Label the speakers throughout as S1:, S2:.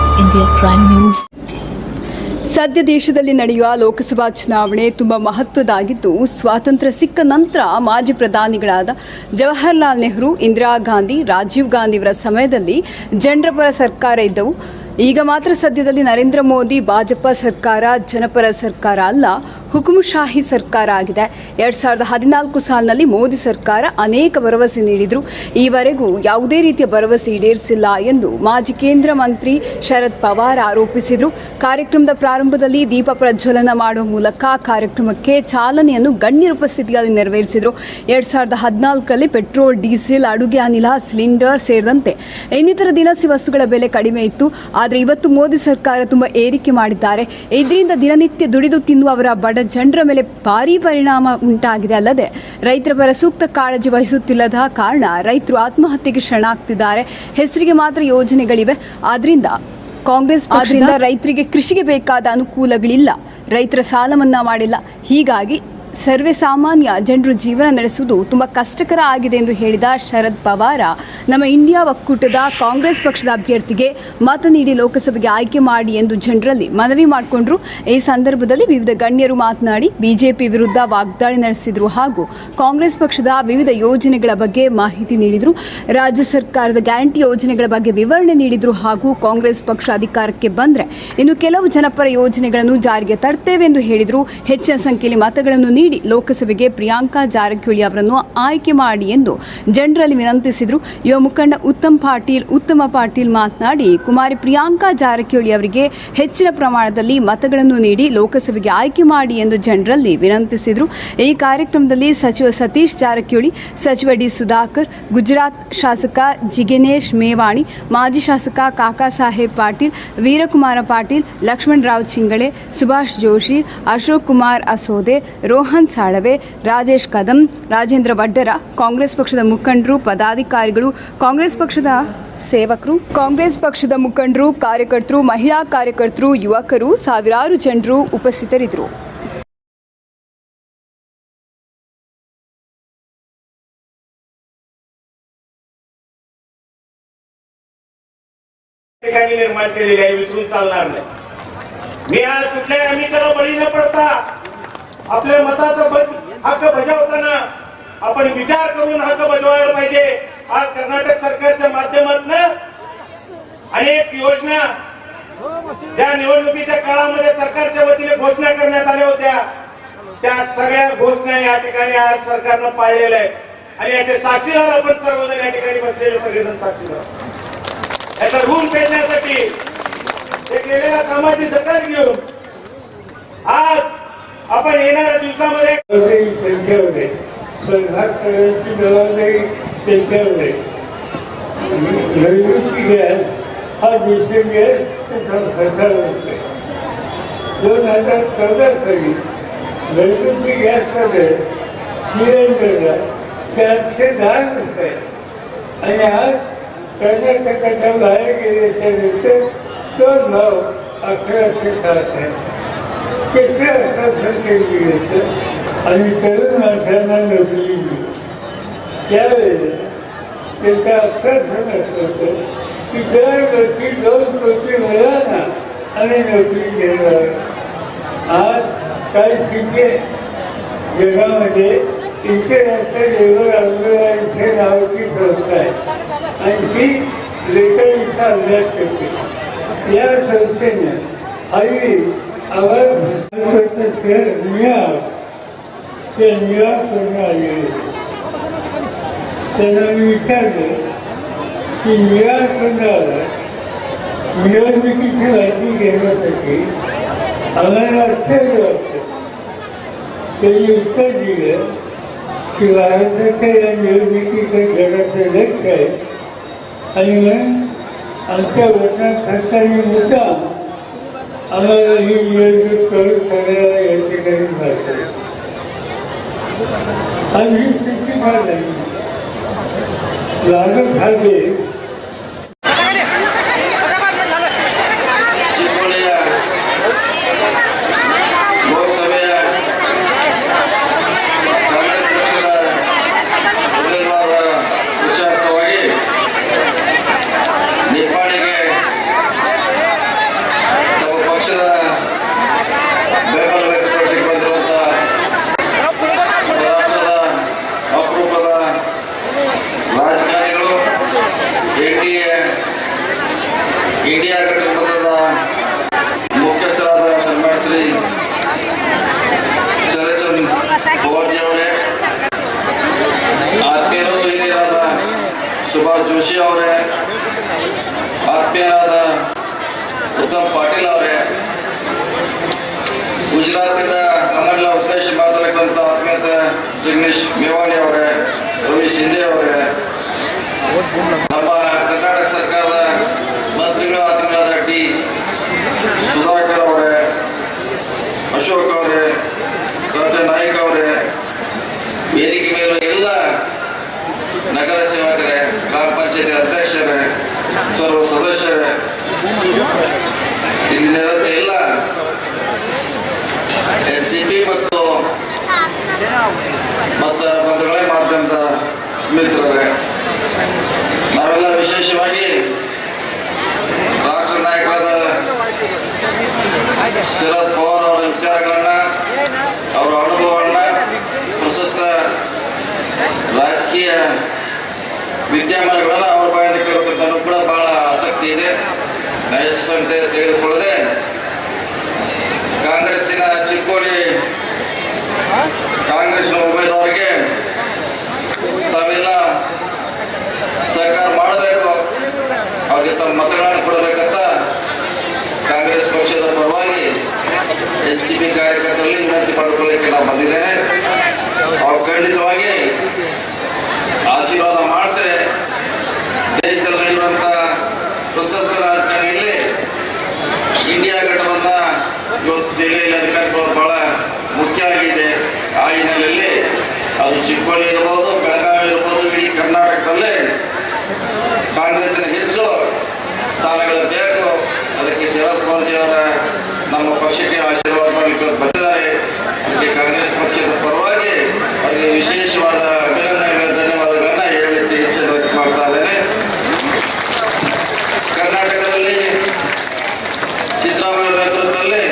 S1: Net India crime news
S2: ಸದ್ಯ ದೇಶದಲ್ಲಿ ನಡೆಯುವ ಲೋಕಸಭಾ ಚುನಾವಣೆ ತುಂಬ ಮಹತ್ವದಾಗಿದ್ದು, ಸ್ವಾತಂತ್ರ್ಯ ಸಿಕ್ಕ ನಂತರ ಮಾಜಿ ಪ್ರಧಾನಿಗಳಾದ ಜವಾಹರ್ಲಾಲ್ ನೆಹರು, ಇಂದಿರಾ ಗಾಂಧಿ, ರಾಜೀವ್ ಗಾಂಧಿಯವರ ಸಮಯದಲ್ಲಿ ಜನರ ಪರ ಸರ್ಕಾರ ಇದ್ದವು. ಈಗ ಮಾತ್ರ ಸದ್ಯದಲ್ಲಿ ನರೇಂದ್ರ ಮೋದಿ ಭಾಜಪ ಸರ್ಕಾರ, ಜನಪರ ಸರ್ಕಾರ ಅಲ್ಲ, ಹುಕುಮಶಾಹಿ ಸರ್ಕಾರ ಆಗಿದೆ. ಎರಡ್ ಸಾವಿರದ ಹದಿನಾಲ್ಕು ಸಾಲಿನಲ್ಲಿ ಮೋದಿ ಸರ್ಕಾರ ಅನೇಕ ಭರವಸೆ ನೀಡಿದ್ರು. ಈವರೆಗೂ ಯಾವುದೇ ರೀತಿಯ ಭರವಸೆ ಈಡೇರಿಸಿಲ್ಲ ಎಂದು ಮಾಜಿ ಕೇಂದ್ರ ಮಂತ್ರಿ ಶರದ್ ಪವಾರ್ ಆರೋಪಿಸಿದರು. ಕಾರ್ಯಕ್ರಮದ ಪ್ರಾರಂಭದಲ್ಲಿ ದೀಪ ಪ್ರಜ್ವಲನ ಮಾಡುವ ಮೂಲಕ ಕಾರ್ಯಕ್ರಮಕ್ಕೆ ಚಾಲನೆಯನ್ನು ಗಣ್ಯರ ಉಪಸ್ಥಿತಿಯಲ್ಲಿ ನೆರವೇರಿಸಿದರು. ಎರಡ್ ಸಾವಿರದ ಹದಿನಾಲ್ಕರಲ್ಲಿ ಪೆಟ್ರೋಲ್, ಡೀಸೆಲ್, ಅಡುಗೆ, ಅನಿಲ, ಸಿಲಿಂಡರ್ ಸೇರಿದಂತೆ ಇನ್ನಿತರ ದಿನಸಿ ವಸ್ತುಗಳ ಬೆಲೆ ಕಡಿಮೆ ಇತ್ತು. ಆದರೆ ಇವತ್ತು ಮೋದಿ ಸರ್ಕಾರ ತುಂಬ ಏರಿಕೆ ಮಾಡಿದ್ದಾರೆ. ಇದರಿಂದ ದಿನನಿತ್ಯ ದುಡಿದು ತಿನ್ನುವವರ ಬಡ ಜನರ ಮೇಲೆ ಭಾರೀ ಪರಿಣಾಮ ಉಂಟಾಗಿದೆ ಅಲ್ಲದೆ, ರೈತರ ಪರ ಸೂಕ್ತ ಕಾಳಜಿ ವಹಿಸುತ್ತಿಲ್ಲದ ಕಾರಣ ರೈತರು ಆತ್ಮಹತ್ಯೆಗೆ ಶರಣಾಗ್ತಿದ್ದಾರೆ. ಹೆಸರಿಗೆ ಮಾತ್ರ ಯೋಜನೆಗಳಿವೆ. ಆದ್ರಿಂದ ಕಾಂಗ್ರೆಸ್ ಆದ್ರಿಂದ ರೈತರಿಗೆ ಕೃಷಿಗೆ ಬೇಕಾದ ಅನುಕೂಲಗಳಿಲ್ಲ. ರೈತರ ಸಾಲ ಮನ್ನಾ ಮಾಡಿಲ್ಲ. ಹೀಗಾಗಿ ಸರ್ವೇ ಸಾಮಾನ್ಯ ಜನರು ಜೀವನ ನಡೆಸುವುದು ತುಂಬ ಕಷ್ಟಕರ ಆಗಿದೆ ಎಂದು ಹೇಳಿದ ಶರದ್ ಪವಾರ. ನಮ್ಮ ಇಂಡಿಯಾ ಒಕ್ಕೂಟದ ಕಾಂಗ್ರೆಸ್ ಪಕ್ಷದ ಅಭ್ಯರ್ಥಿಗೆ ಮತ ನೀಡಿ ಲೋಕಸಭೆಗೆ ಆಯ್ಕೆ ಮಾಡಿ ಎಂದು ಜನರಲ್ಲಿ ಮನವಿ ಮಾಡಿಕೊಂಡ್ರು. ಈ ಸಂದರ್ಭದಲ್ಲಿ ವಿವಿಧ ಗಣ್ಯರು ಮಾತನಾಡಿ ಬಿಜೆಪಿ ವಿರುದ್ಧ ವಾಗ್ದಾಳಿ ನಡೆಸಿದರು ಹಾಗೂ ಕಾಂಗ್ರೆಸ್ ಪಕ್ಷದ ವಿವಿಧ ಯೋಜನೆಗಳ ಬಗ್ಗೆ ಮಾಹಿತಿ ನೀಡಿದರು. ರಾಜ್ಯ ಸರ್ಕಾರದ ಗ್ಯಾರಂಟಿ ಯೋಜನೆಗಳ ಬಗ್ಗೆ ವಿವರಣೆ ನೀಡಿದರು ಹಾಗೂ ಕಾಂಗ್ರೆಸ್ ಪಕ್ಷ ಅಧಿಕಾರಕ್ಕೆ ಬಂದರೆ ಇನ್ನು ಕೆಲವು ಜನಪರ ಯೋಜನೆಗಳನ್ನು ಜಾರಿಗೆ ತರ್ತೇವೆ ಎಂದು ಹೇಳಿದರು. ಹೆಚ್ಚಿನ ಸಂಖ್ಯೆಯಲ್ಲಿ ಮತಗಳನ್ನು ನೀಡಿ ಲೋಕಸಭೆಗೆ ಪ್ರಿಯಾಂಕಾ ಜಾರಕಿಹೊಳಿ ಅವರನ್ನು ಆಯ್ಕೆ ಮಾಡಿ ಎಂದು ಜನರಲ್ಲಿ ವಿನಂತಿಸಿದರು. ಯುವ ಮುಖಂಡ ಉತ್ತಮ್ ಪಾಟೀಲ್, ಉತ್ತಮ ಪಾಟೀಲ್ ಮಾತನಾಡಿ, ಕುಮಾರಿ ಪ್ರಿಯಾಂಕಾ ಜಾರಕಿಹೊಳಿ ಅವರಿಗೆ ಹೆಚ್ಚಿನ ಪ್ರಮಾಣದಲ್ಲಿ ಮತಗಳನ್ನು ನೀಡಿ ಲೋಕಸಭೆಗೆ ಆಯ್ಕೆ ಮಾಡಿ ಎಂದು ಜನರಲ್ಲಿ ವಿನಂತಿಸಿದರು. ಈ ಕಾರ್ಯಕ್ರಮದಲ್ಲಿ ಸಚಿವ ಸತೀಶ್ ಜಾರಕಿಹೊಳಿ, ಸಚಿವ ಡಿ ಸುಧಾಕರ್, ಗುಜರಾತ್ ಶಾಸಕ ಜಿಗಿನೇಶ್ ಮೇವಾಣಿ, ಮಾಜಿ ಶಾಸಕ ಕಾಕಾ ಸಾಹೇಬ್ ಪಾಟೀಲ್, ವೀರಕುಮಾರ ಪಾಟೀಲ್, ಲಕ್ಷ್ಮಣ್ ರಾವ್ ಚಿಂಗಳೆ, ಸುಭಾಷ್ ಜೋಶಿ, ಅಶೋಕ್ ಕುಮಾರ್ ಅಸೋದೆ, ರೋಹನ್ ಸಾಳವೆ ರಾಜೇಶ್ ಕದಂ ರಾಜೇಂದ್ರ ವಡ್ಡರ ಕಾಂಗ್ರೆಸ್ ಪಕ್ಷದ ಮುಖಂಡರು ಪದಾಧಿಕಾರಿಗಳು ಕಾಂಗ್ರೆಸ್ ಪಕ್ಷದ ಸೇವಕರು ಕಾಂಗ್ರೆಸ್ ಪಕ್ಷದ ಮುಖಂಡರು ಕಾರ್ಯಕರ್ತರು ಮಹಿಳಾ ಕಾರ್ಯಕರ್ತರು ಯುವಕರು ಸಾವಿರಾರು ಜನರು ಉಪಸ್ಥಿತರಿದ್ದರು
S3: ठिकाणी निर्माण केलेली आहे विसरून चालणार नाही मी आज कुठल्याही आम्हीच्याला बळी न पडता आपल्या मताचा हक्क बजावताना आपण विचार करून हक्क बजवायला पाहिजे. आज कर्नाटक सरकारच्या माध्यमातून अनेक योजना ज्या निवडणुकीच्या काळामध्ये सरकारच्या वतीने घोषणा करण्यात आल्या होत्या त्या सगळ्या घोषणा या ठिकाणी आज सरकारनं पाळलेल्या आहेत. आणि याचे साक्षीदार आपण सर्वजण या ठिकाणी बसलेले सगळेजण साक्षीदार. याचा ऋण फेडण्यासाठी ते केलेल्या कामाची दखल घेऊन आज आपण येणाऱ्या दिवसामध्ये
S4: जबाबदारी त्यांच्यावर आहे सरकार करण्याची जबाबदारी त्यांच्यावर आहे घरगुती गॅस हा देशी गॅस त्याचा फसार होतोय दोन हजार चौदा साली घरगुती गॅसमध्ये सिलेंडरला चारशे दहा रुपये. आणि आज कर्नाटकाच्या बाहेर गेल्याच्यानंतर तोच भाव अकराशे सात आहे कसे असतात केलं आणि तरुण माणसांना नोकरी त्यावेळेस त्यावेळेला त्याचा आश्वासन असं की दर वर्षी दोन कोटी मुलांना आणि नोकरी देणार आज काही शिके जगामध्ये इंटरनॅशनल लेबर आंदोलनाचे नावाची संस्था आहे आणि ती लेखनीचा अभ्यास करते या संस्थेने हल्ली आवाज भारताचं शहर न्यूयॉर्क ते न्यूयॉर्कवरून आलेले त्यांना मी विचारलं की न्यूयॉर्कवरून आला निवडणुकीची माहिती घेण्यासाठी आम्हाला आश्चर्य वाटतं त्यांनी उत्तर दिलं की भारताच्या या निवडणुकीकडे जगाचं लक्ष आहे आणि म्हणून आमच्या वचनात खर्चाने मुद्दा आम्हाला ही नियोजित करून करायला या ठिकाणी भाषण आणि ही स्थिती फार नाही लागत खाते
S5: ಸುಭಾಷ್ ಜೋಶಿ ಅವರೇ, ಆತ್ಮೀಯರಾದ ಉತ್ತಮ್ ಪಾಟೀಲ್ ಅವರೇ ಗುಜರಾತಿಂದ ನಮ್ಮೆಲ್ಲ ಉದ್ದೇಶ ಮಾತಾಡಕ್ಕಂತ ಆತ್ಮೀಯತೆ ಜಗದೀಶ್ ಮೇವಾಣಿ ಅವರೇ, ರವಿ ಶಿಂದೆ ಅವರೇ, ನಮ್ಮ ಕರ್ನಾಟಕ ಸರ್ಕಾರದ ಮಂತ್ರಿಗಳು ಆತ್ಮೀಯರಾದ ಡಿ ಸುಧಾಕರ್ ಅವರೇ ಅಶೋಕ್ ಅವರೇ ಡಾಕ್ಟರ್ ನಾಯ್ಕ ಅವರೇ ವೇದಿಕೆ ಮೇಲೆ ಎಲ್ಲ ನಗರ ಸೇವಕರೇ ಗ್ರಾಮ ಪಂಚಾಯತಿ ಅಧ್ಯಕ್ಷರೇ ಸರ್ವ ಸದಸ್ಯರೇ ಇಲ್ಲಿ ನಡೆದ ಎಲ್ಲ ಎನ್ ಸಿ ಪಿ ಮತ್ತು ಮತ್ತು ಬಂಧುಗಳೇ ಮಾಧ್ಯಮದ ಮಿತ್ರರೇ ನಾವೆಲ್ಲ ವಿಶೇಷವಾಗಿ ರಾಷ್ಟ್ರ ನಾಯಕರಾದ ಶರದ್ ಪವಾರ್ ಅವರ ವಿಚಾರಗಳನ್ನ, ಅವರ ಅನುಭವವನ್ನ ಪ್ರಶಸ್ತ ರಾಜಕೀಯ ವಿದ್ಯಮಾನಗಳನ್ನ ಅವ್ರ ಬಾಯಿಂದ ಕೇಳಬೇಕನ್ನೂ ಕೂಡ ಬಹಳ ಆಸಕ್ತಿ ಇದೆ. ಸಂಖ್ಯೆ ತೆಗೆದುಕೊಳ್ಳದೆ, ಕಾಂಗ್ರೆಸ್ಸಿನ ಚಿಕ್ಕೋಡಿ ಕಾಂಗ್ರೆಸ್ನ ಉಮೇದುವಾರಿಗೆ ತಾವೆಲ್ಲ ಸಹಕಾರ ಮಾಡಬೇಕು. ಅವ್ರಿಗೆ ತಮ್ಮ ಮತಗಳನ್ನು ಕೊಡಬೇಕಂತ ಕಾಂಗ್ರೆಸ್ ಪಕ್ಷದ ಪರವಾಗಿ ಎನ್ ಸಿ ಪಿ ಕಾರ್ಯಕರ್ತರಲ್ಲಿ ವಿನಂತಿ ಮಾಡಿಕೊಳ್ಳಲಿಕ್ಕೆ ನಾವು ಬಂದಿದ್ದೇನೆ. ಅವ್ರು ಖಂಡಿತವಾಗಿ ಆಶೀರ್ವಾದ ಮಾಡ್ತಾರೆ ದೇಶದಲ್ಲಿ ನಡೆಯುವಂತ ಪ್ರಶಸ್ತ ರಾಜಕಾರಣಿಯಲ್ಲಿ ಇಂಡಿಯಾ ಘಟವನ್ನ ಇವತ್ತು ದೆಹಲಿಯಲ್ಲಿ ಅಧಿಕಾರಿಗಳು ಬಹಳ ಮುಖ್ಯ ಆಗಿದೆ ಹಿನ್ನೆಲೆಯಲ್ಲಿ ಅದು ಚಿಕ್ಕೋಡಿ ಇರ್ಬೋದು, ಬೆಳಗಾವಿ ಇರ್ಬೋದು, ಇಡೀ ಕರ್ನಾಟಕದಲ್ಲಿ ಕಾಂಗ್ರೆಸ್ನ ಹೆಚ್ಚು ಸ್ಥಾನಗಳು ಬೇಕು. ಅದಕ್ಕೆ ಶರದ್ ಪವಾರ್ಜಿ ಅವರ ನಮ್ಮ ಪಕ್ಷಕ್ಕೆ ಆಶೀರ್ವಾದ ಮಾಡಲಿಕ್ಕೆ ಬಂದಿದ್ದಾರೆ. ಅದಕ್ಕೆ ಕಾಂಗ್ರೆಸ್ ಪಕ್ಷದ ಪರವಾಗಿ ಅವರಿಗೆ ವಿಶೇಷವಾದ ಅಭಿನಂದನೆಗಳು ಹೇಳಲಿಕ್ಕೆ ಇಚ್ಛೆ ವ್ಯಕ್ತ ಮಾಡ್ತಾ ಇದ್ದೇನೆ ಕರ್ನಾಟಕದಲ್ಲಿ ಸಿದ್ದರಾಮಯ್ಯ ನೇತೃತ್ವದಲ್ಲಿ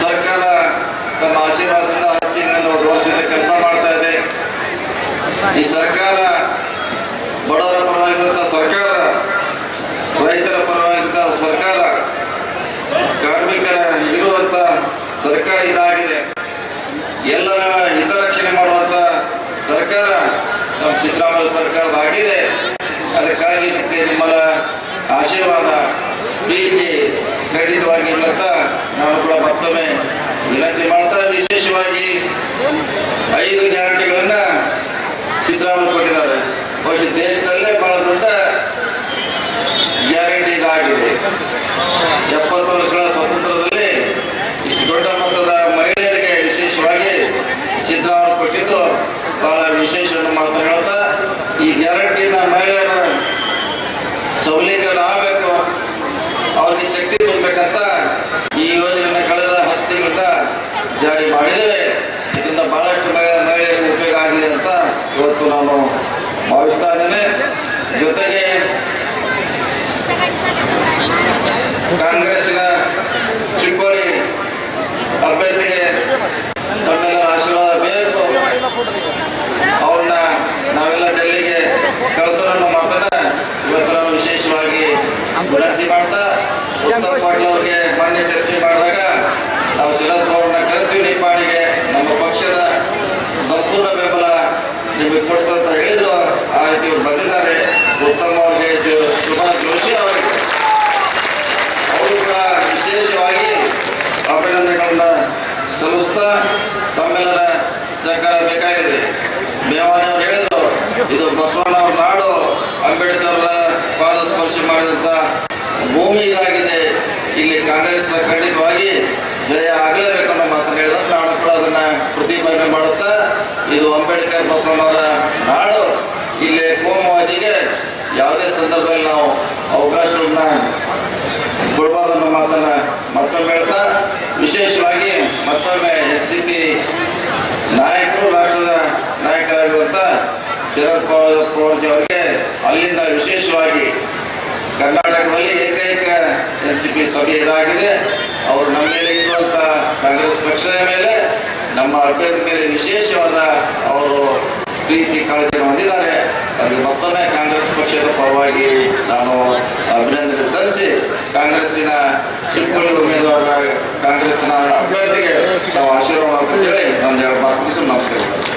S5: ಸರ್ಕಾರ ತಮ್ಮ ಆಶೀರ್ವಾದದಿಂದ ಹತ್ತು ತಿಂಗಳಿಂದ ಒಂದು ವರ್ಷದ ಕೆಲಸ ಮಾಡ್ತಾ ಇದೆ ಈ ಸರ್ಕಾರ ಬಡವರ ಪರವಾಗಿರುವಂತ ಸರ್ಕಾರ ರೈತರ ಪರವಾಗಿರುವಂತ ಸರ್ಕಾರ ಕಾರ್ಮಿಕರ ಇರುವಂತ ಸರ್ಕಾರ ಇದಾಗಿದೆ. ಎಲ್ಲರ ಹಿತರಕ್ಷಣೆ ಮಾಡುವಂತ ಸರ್ಕಾರ ನಮ್ಮ ಸಿದ್ದರಾಮಯ್ಯ ಸರ್ಕಾರದ ಆಗಿದೆ ಅದಕ್ಕಾಗಿ ಇದಕ್ಕೆ ನಿಮ್ಮರ ಆಶೀರ್ವಾದ, ಪ್ರೀತಿ ಖಂಡಿತವಾಗಿ ಇರುವಂತ ನಾವು ಕೂಡ ಮತ್ತೊಮ್ಮೆ ವಿನಂತಿ ಮಾಡ್ತಾ ವಿಶೇಷವಾಗಿ ಐದು ಗ್ಯಾರಂಟಿಗಳನ್ನ ಸಿದ್ದರಾಮಯ್ಯ ಕೊಟ್ಟಿದ್ದಾರೆ ಬಹುಶಃ ದೇಶದಲ್ಲೇ ಬಹಳ ದೊಡ್ಡ ಗ್ಯಾರಂಟಿ ಇದಾಗಿದೆ ಎಪ್ಪತ್ತು ವರ್ಷಗಳ ಸ್ವಾತಂತ್ರ್ಯದಲ್ಲಿ ಇಷ್ಟು ದೊಡ್ಡ ಮೊತ್ತದ ಮಹಿಳೆಯರಿಗೆ ವಿಶೇಷವಾಗಿ ಸಿದ್ದರಾಮಯ್ಯ ಕೊಟ್ಟಿದ್ದು ಬಹಳ ವಿಶೇಷ ಮಾತು ಹೇಳ್ತಾ ಈ ಗ್ಯಾರಂಟಿನ ಮಹಿಳೆಯರು ಸಬಲೀಕರಣ ಆಗಬೇಕು ಅವ್ರಿಗೆ ಶಕ್ತಿ ತುಂಬಬೇಕಂತ ಈ ಯೋಜನೆಯನ್ನು ಕಳೆದ ಹತ್ತು ಜಾರಿ ಮಾಡಿದ್ದೇವೆ. ಇದರಿಂದ ಬಹಳಷ್ಟು ಮಹಿ- ಮಹಿಳೆಯರಿಗೆ ಉಪಯೋಗ ಆಗಿದೆ ಅಂತ ಇವತ್ತು ನಾನು ಭಾವಿಸ್ತಾ ಜೊತೆಗೆ ಕಾಂಗ್ರೆಸ್ಸಿನ ಚಿಕ್ಕೋಡಿ ಅಭ್ಯರ್ಥಿಗೆ ತಮ್ಮೆಲ್ಲ ಆಶೀರ್ವಾದ ಬೇಕು. ಅವ್ರನ್ನ ನಾವೆಲ್ಲ ಡೆಲ್ಲಿಗೆ ಕಳಿಸೋಣ ನಮ್ಮ ಮಾತನ್ನ ಇವತ್ತು ನಾನು ವಿಶೇಷವಾಗಿ ವಿನಂತಿ ಮಾಡ್ತಾ ಉತ್ತಮ್ ಪಾಟೀಲ್ ಅವ್ರಿಗೆ ಮೊನ್ನೆ ಚರ್ಚೆ ಮಾಡಿದಾಗ ನಾವು ಪವಾರ್ನ ಕರೆಸ್ತೀವಿ ನಿಪ್ಪಾಣಿಗೆ ನಮ್ಮ ಪಕ್ಷದ ಸಂಪೂರ್ಣ ಬೆಂಬಲ ನಿಮಗೆ ಕೊಡಿಸ್ತಂತ ಹೇಳಿದ್ರು ಆ ರೀತಿ ಅವ್ರು ಬಂದಿದ್ದಾರೆ ಉತ್ತಮ್ ಅವ್ರಿಗೆ ಜೋ- ಸುಭಾಷ್ ಜೋಶಿ ಅವರಿಗೆ ಅವರು ಕೂಡ ವಿಶೇಷವಾಗಿ ಅಭಿನಂದನೆಗಳನ್ನ ಸಲ್ಲಿಸ್ತಾ ತಮ್ಮೆಲ್ಲರ ಸಹಕಾರ ಬೇಕಾಗಿದೆ ಮೇವಾನಿ ಅವರು ಹೇಳಿದ್ರು, ಇದು ಬಸವಣ್ಣ ಅವ್ರ ನಾಡು ಅಂಬೇಡ್ಕರ್ ಪಾದ ಸ್ಪರ್ಶ ಮಾಡಿದಂತ ಭೂಮಿ ಇದಾಗಿದೆ. ಇಲ್ಲಿ ಕಾಂಗ್ರೆಸ್ ಖಂಡಿತವಾಗಿ ಜಯ ಆಗಲೇಬೇಕು ಅನ್ನೋ ಮಾತನ್ನು ಹೇಳಿದ್ರೆ. ನಾನು ಕೂಡ ಅದನ್ನ ಪ್ರತಿಪಾದನೆ ಮಾಡುತ್ತಾ, ಇದು ಅಂಬೇಡ್ಕರ್ ಬಸವಣ್ಣವರ ನಾಡು. ಇಲ್ಲಿ ಕೋಮುವಾದಿಗೆ ಯಾವುದೇ ಸಂದರ್ಭದಲ್ಲಿ ನಾವು ಅವಕಾಶಗಳನ್ನ ಕೊಡಬಾರ್ದು ಅನ್ನೋ ಮಾತನ್ನ ಮತ್ತೊಮ್ಮೆ ಹೇಳ್ತಾ ವಿಶೇಷವಾಗಿ ಮತ್ತೊಮ್ಮೆ ಎನ್ ಸಿ ಪಿ ನಾಯಕರು ರಾಷ್ಟ್ರದ ನಾಯಕರಾಗಿರುವಂತ ಶರದ್ ಪವಾರ್ ಪವಾರ್ಜಿ ಅವರಿಗೆ ಅಲ್ಲಿಂದ ವಿಶೇಷವಾಗಿ ಕರ್ನಾಟಕದಲ್ಲಿ ಏಕೈಕ ಎನ್ ಸಿ ಪಿ ಸಭೆ ಇದಾಗಿದೆ. ಅವರು ನಮ್ಮ ಮೇಲೆ ಇರುವಂತ ಕಾಂಗ್ರೆಸ್ ಪಕ್ಷದ ಮೇಲೆ, ನಮ್ಮ ಅಭ್ಯರ್ಥಿ ಮೇಲೆ ವಿಶೇಷವಾದ ಅವರು ಪ್ರೀತಿ ಕಾಳಜಿ ಹೊಂದಿದ್ದಾರೆ. ಅವರಿಗೆ ಮತ್ತೊಮ್ಮೆ ಕಾಂಗ್ರೆಸ್ ಪಕ್ಷದ ಪರವಾಗಿ ನಾನು ಅಭಿನಂದನೆ ಸಲ್ಲಿಸಿ, ಕಾಂಗ್ರೆಸ್ಸಿನ ಚಿಕ್ಕೋಡಿ ಉಮೇದುವಾರ ಕಾಂಗ್ರೆಸ್ಸಿನ ಅಭ್ಯರ್ಥಿಗೆ ನಾವು ಆಶೀರ್ವಾದ ಹೇಳಿ ನಾನು ಎರಡು ಮಾತು ನಮಸ್ಕಾರ.